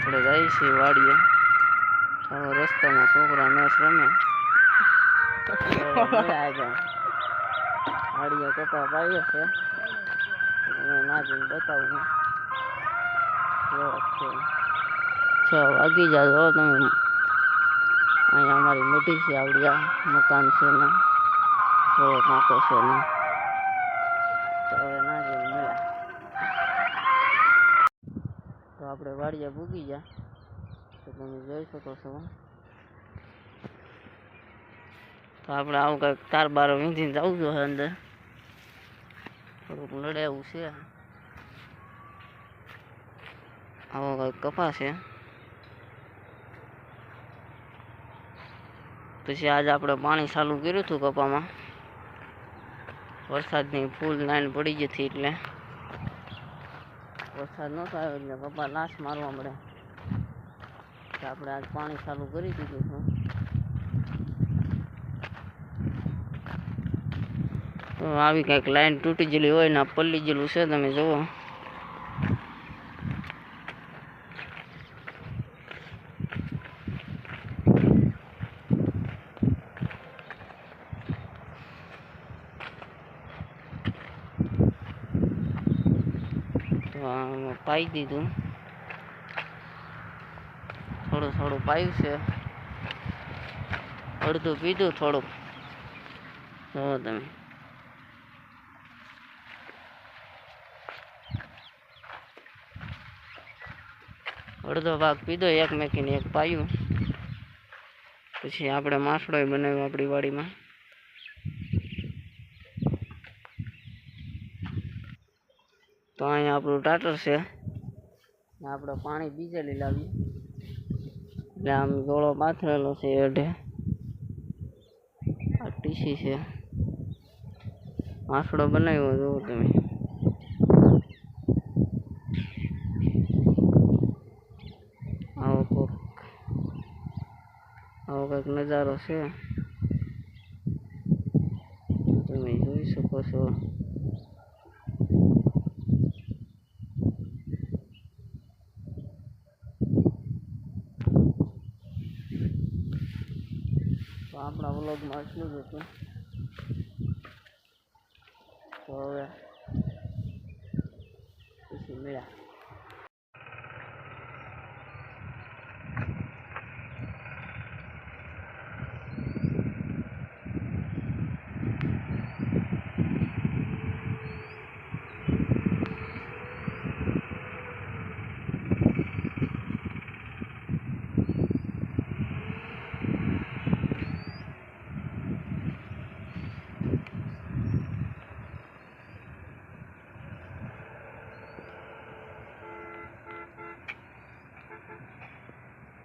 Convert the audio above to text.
આપણે જઈએ છીએ વાડીએ. હવે રસ્તામાં છોકરા મેચ રમે વાડીએ કપા પાડીએ છે. નાચીને બતાવું છ. વાગી જાજો તમે. અહીંયા અમારી મોટી છે આવડિયા મકાન છે ને થોડો નાકો છે ને હવે નાચીને મળ્યા તો આપણે વાડિયા ભૂગી ગયા. તો તમે જોઈ શકો છો. તો આપણે આવું કંઈક તાર બાર વીંધીને જવું જોઈએ અંદર. થોડુંક લડે છે. આવો કંઈક કપા છે. પછી આજે આપણે પાણી ચાલુ કર્યું હતું કપામાં. વરસાદની ફૂલ લાઈન પડી હતી એટલે. વરસાદ નહોતો આવ્યો એટલે પપ્પા લાશ મારવા મળ્યા તો આપણે આજ પાણી ચાલુ કરી દીધું છે. તો આવી કંઈક લાઈન તૂટી ગયેલી હોય ને પલ્લી ગયેલું છે, તમે જુઓ. પાઈ દીધું. થોડું થોડું પાયું છે. અડધું પીધું થોડુંક જુઓ તમે. અડધો ભાગ પીધો, એક મેકીને એક પાયું. પછી આપણે માસડો બનાવ્યો આપણી વાડીમાં. તો અહીંયા આપણું ટાટર છે. ને આપણે પાણી બીજે લઈ એટલે આમ ગોળો પાથરેલો છે અઢે. આ ટીસી છે. માસડો બનાવ્યો જુઓ તમે. આવો કોક. આવો કંઈક નજારો છે. તમે જોઈ શકો છો. આપણા વ્લોગમાં એટલું જ હતું. તો હવે પછી મળ્યા.